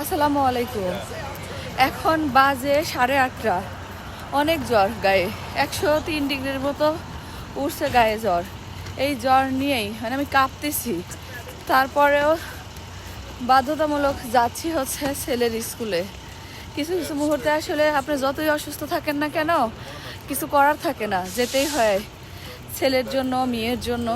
আসসালামু আলাইকুম। এখন বাজে সাড়ে আটটা। অনেক জ্বর গায়ে। একশো তিন ডিগ্রির মতো উঠছে গায়ে জ্বর। এই জ্বর নিয়েই মানে আমি কাঁপতেছি। তারপরেও বাধ্যতামূলক যাচ্ছি হচ্ছে ছেলের স্কুলে। কিছু কিছু মুহূর্তে আসলে আপনি যতই অসুস্থ থাকেন না কেন, কিছু করার থাকে না। যেতেই হয়। ছেলের জন্য, মেয়ের জন্য।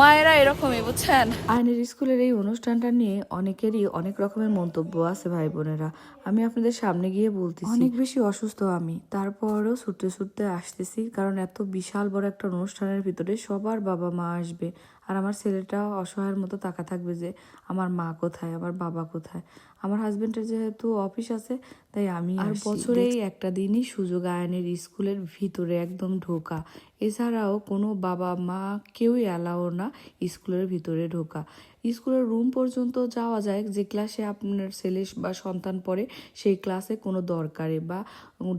মায়েরা এরকমই বুঝছেন? আইনের স্কুলের এই অনুষ্ঠানটা নিয়ে অনেকেরই অনেক রকমের মন্তব্য আছে ভাই বোনেরা। আমি আপনাদের সামনে গিয়ে বলতেছি। অনেক বেশি অসুস্থ আমি। তারপরও ছুটতে ছুটতে আসতেছি কারণ এত বিশাল বড় একটা অনুষ্ঠানের ভিতরে সবার বাবা মা আসবে। আর আমার ছেলেটা অসহায়ের মতো তাকা থাকবে যে আমার মা কোথায়? আমার বাবা কোথায়? আমার হাজব্যান্ডের যেহেতু অফিস আছে তাই আমি আর বছরেই একটা দিনই সুযোগ আয়নের স্কুলের ভিতরে একদম ঢোকা। এছাড়াও কোনো বাবা মা কেউই অ্যালাও না স্কুলের ভিতরে ঢোকা। স্কুলের রুম পর্যন্ত যাওয়া যায় যে ক্লাসে আপনার ছেলে বা সন্তান পড়ে, সেই ক্লাসে কোনো দরকারে বা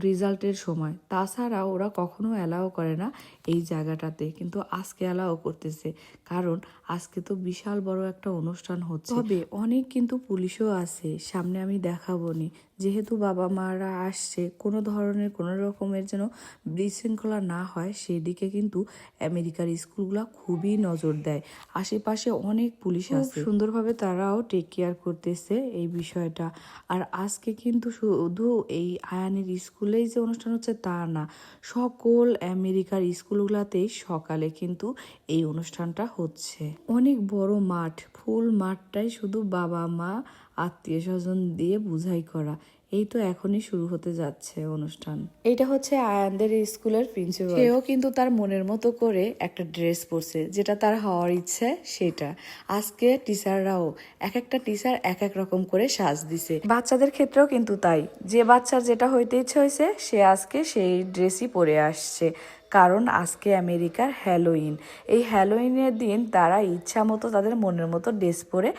রেজাল্টের সময়। তাছাড়া ওরা কখনো অ্যালাও করে না এই জায়গাটাতে, কিন্তু আজকে অ্যালাও করতেছে। কারণ আজকে তো বিশাল বড় একটা অনুষ্ঠান হচ্ছে। তবে অনেক কিন্তু পুলিশও আছে, সামনে আমি দেখাবো নি। যেহেতু বাবা মারা আসছে কোনো ধরনের কোনো রকমের যেন বিশৃঙ্খলা না হয় সেদিকে কিন্তু আমেরিকার স্কুলগুলো খুবই নজর দেয়। আশেপাশে অনেক পুলিশ আছে। সুন্দরভাবে তারাও টেক কেয়ার করতেছে এই বিষয়টা। আর আজকে কিন্তু শুধু এই আয়ানের স্কুলেই যে অনুষ্ঠান হচ্ছে তা না সকল আমেরিকার স্কুলগুলোতেই সকালে কিন্তু এই অনুষ্ঠানটা হচ্ছে। অনেক বড় মাঠ ফুল মাঠটাই শুধু বাবা মা আত্মীয় স্বজন দিয়ে বুঝাই করা। এই তো এখনই শুরু হতে যাচ্ছে অনুষ্ঠান। এটা হচ্ছে আয়ানদের স্কুলের প্রিন্সিপাল। সেও কিন্তু তার মনের মতো করে একটা ড্রেস পরছে যেটা তার হওয়ার ইচ্ছে সেটা। আজকে টিচাররাও এক একটা টিচার এক এক রকম করে সাজ দিছে। বাচ্চাদের ক্ষেত্রেও কিন্তু তাই। যে বাচ্চার যেটা হইতে ইচ্ছে হয়েছে সে আজকে সেই ড্রেসই পরে আসছে। কারণ আজকে আমেরিকার হ্যালোইন। এই হ্যালোইনের দিন তারা ইচ্ছা মতো তাদের মনের মতো ড্রেস পরে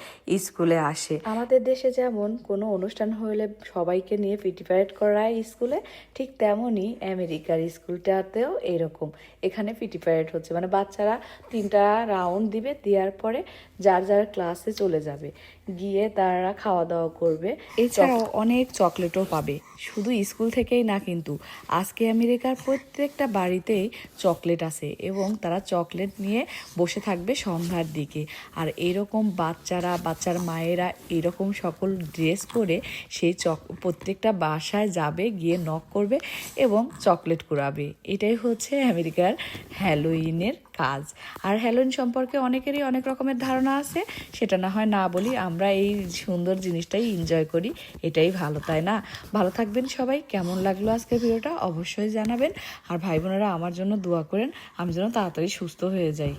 স্কুলে আসে। আমাদের দেশে যেমন কোনো অনুষ্ঠান হলে সবাইকে নিয়ে পিটি প্যারেড করায় স্কুলে ঠিক তেমনই আমেরিকার স্কুলটাতেও এরকম। এখানে পিটি প্যারেড হচ্ছে মানে বাচ্চারা তিনটা রাউন্ড দিবে দেওয়ার পরে যার যার ক্লাসে চলে যাবে। গিয়ে তারা খাওয়া দাওয়া করবে। এছাড়াও অনেক চকলেটও পাবে। শুধু স্কুল থেকেই না কিন্তু আজকে আমেরিকার প্রত্যেকটা বাড়িতেই চকলেট আছে এবং তারা চকলেট নিয়ে বসে থাকবে সন্ধ্যার দিকে। আর এরকম বাচ্চারা, বাচ্চার মায়েরা এরকম সকল ড্রেস করে সেই চক, প্রত্যেকটা বাসায় যাবে, গিয়ে নক করবে এবং চকলেট কুড়াবে। এটাই হচ্ছে আমেরিকার হ্যালোইনের কাজ। আর হ্যালোইন সম্পর্কে অনেকেরই অনেক রকমের ধারণা আছে, সেটা না হয় না বলি আমরা এই সুন্দর জিনিসটাই এনজয় করি, এটাই ভালো, তাই না? ভালো থাকবেন সবাই, কেমন লাগল আজকে ভিডিওটা অবশ্যই জানাবেন। আর ভাই বোনেরা আমার জন্য দোয়া করেন, আমি যেন তাড়াতাড়ি সুস্থ হয়ে যাই।